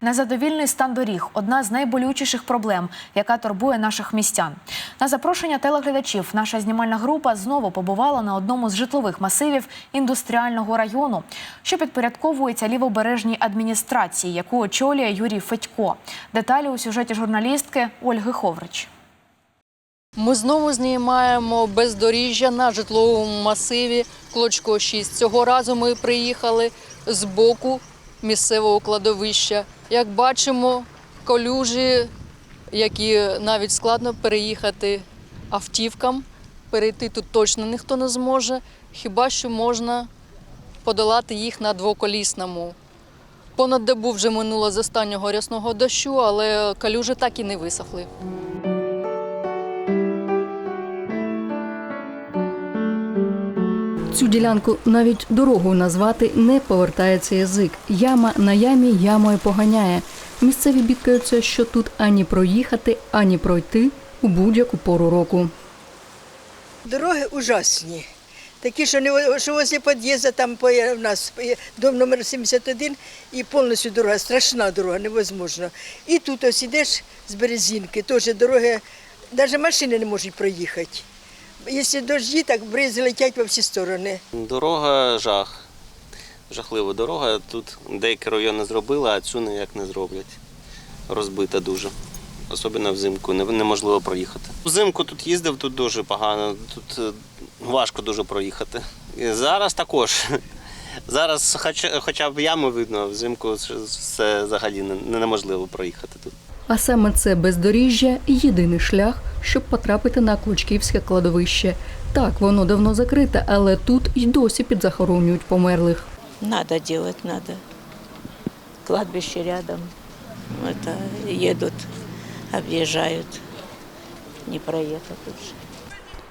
Незадовільний стан доріг одна з найболючіших проблем, яка турбує наших містян. На запрошення телеглядачів наша знімальна група знову побувала на одному з житлових масивів індустріального району, що підпорядковується лівобережній адміністрації, яку очолює Юрій Федько. Деталі у сюжеті журналістки Ольги Ховрич. Ми знову знімаємо бездоріжжя на житловому масиві Клочко 6. Цього разу ми приїхали з боку місцевого кладовища. Як бачимо, колюжі, які навіть складно переїхати автівкам. Перейти тут точно ніхто не зможе, хіба що можна подолати їх на двоколісному. Понад добу вже минуло з останнього рясного дощу, але калюжі так і не висохли. Цю ділянку навіть дорогою назвати не повертається язик. Яма на ямі ямою поганяє. Місцеві бідкаються, що тут ані проїхати, ані пройти у будь-яку пору року. Дороги ужасні. Такі, що не що возле під'їзду, там по- у нас е, дом номер 71 і повністю дорога, страшна дорога, невозможно. І тут ось ідеш з Березінки, теж дороги, навіть машини не можуть проїхати. Якщо дожді, так бризи летять во всі сторони. Дорога жах. Жахлива дорога. Тут деякі райони зробили, а цю ніяк не зроблять. Розбита дуже. Особливо взимку неможливо проїхати. Взимку тут їздив, тут дуже погано, тут е, важко дуже проїхати. І зараз також. Зараз хоча, хоча б ями видно, взимку це взагалі неможливо проїхати тут. А саме це бездоріжжя єдиний шлях, щоб потрапити на Клочківське кладовище. Так, воно давно закрите, але тут й досі підзахоронюють померлих. Надо делать, надо. Кладбище рядом. Это едут, объезжают. Не проехать уже.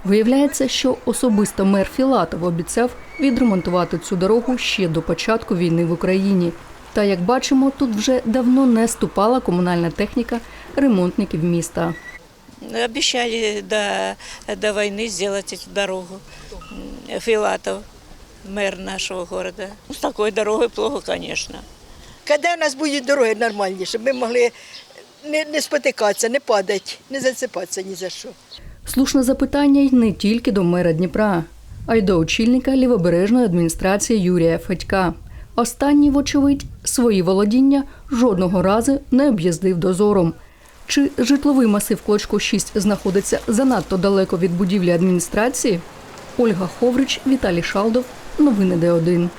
Виявляється, що особисто мер Філатов обіцяв відремонтувати цю дорогу ще до початку війни в Україні. Та як бачимо, тут вже давно не ступала комунальна техніка ремонтників міста. Обещали до, до войны сделать эту дорогу. М, Филатов, мэр нашего города. Ну, С такой дорогой плохо, конечно. Коли у нас будуть дороги нормальні, щоб ми могли не, не спотикатися, не падати, не зацепатися ні за що. Слушне запитання й не тільки до мера Дніпра, а й до очільника лівобережної адміністрації Юрія Федька. Останній, вочевидь, свої володіння жодного разу не об'їздив дозором. Чи житловий масив Клочко 6 знаходиться занадто далеко від будівлі адміністрації? Ольга Ховрич, Віталій Шалдов. Новини Д1.